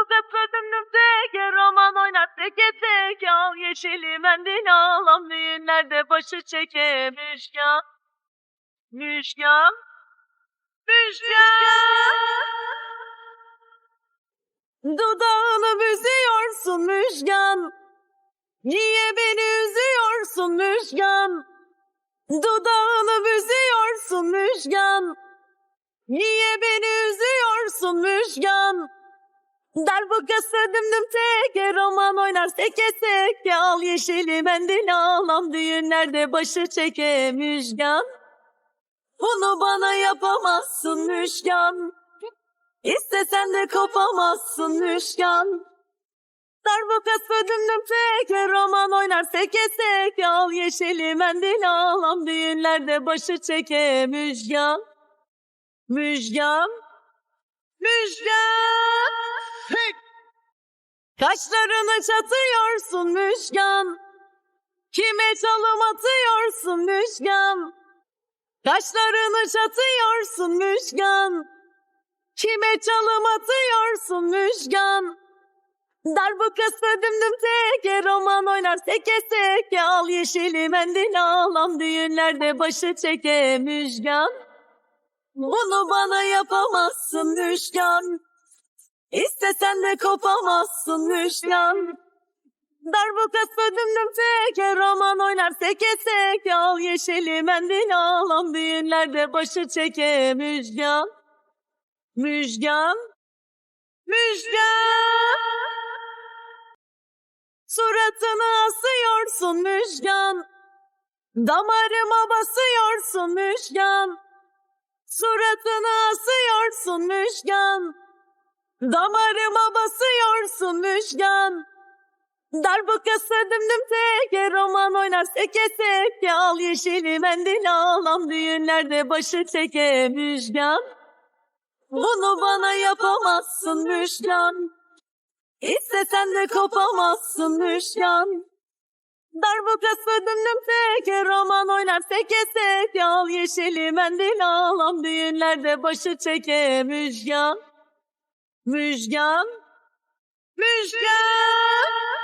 bu kıtladım nümteke roman oynar teke teke al yeşili mendil ağlam düğünlerde başı çeke Müjgan Müjgan Müjgan Dudağını büzüyorsun Müjgan Niye beni üzüyorsun Müjgan Dudağını büzüyorsun Müjgan Niye beni üzüyorsun Müjgan Darbukası dümdüm teke roman oynar seke seke Al yeşili mendil ağlam düğünlerde başı çeke Müjgan. Bunu bana yapamazsın Müjgan. İstesen de kopamazsın Müjgan. Darbukası dümdüm teke roman oynar seke seke Al yeşili mendil ağlam düğünlerde başı çeke Müjgan. Müjgan. Müjgan! Kaşlarını çatıyorsun Müjgan. Kime çalım atıyorsun Müjgan? Kaşlarını çatıyorsun Müjgan. Kime çalım atıyorsun Müjgan? Darbukası dümdüm teke roman oynar seke seke Al yeşili mendil ağlam düğünlerde başı çeke Müjgan. Bunu bana yapamazsın Müjgan İstesen de kopamazsın Müjgan Darbukası dümdüm teke roman oynar seke seke. Al yeşili mendil ağlam düğünlerde başı çeke. Müjgan Müjgan Müjgan. Suratını asıyorsun Müjgan. Damarıma basıyorsun Müjgan. Suratını asıyorsun Müjgan Damarıma basıyorsun Müjgan. Darbukası dümdüm teke roman oynar seke seke. Al yeşili mendil ağlam düğünlerde başı çeke Müjgan. Bunu bana yapamazsın Müjgan. İstesen de kopamazsın Müjgan. Darbukası dümdüm teke roman oynar seke seke. Al yeşili mendil ağlam düğünlerde başı çeke Müjgan Müjgan! Müjgan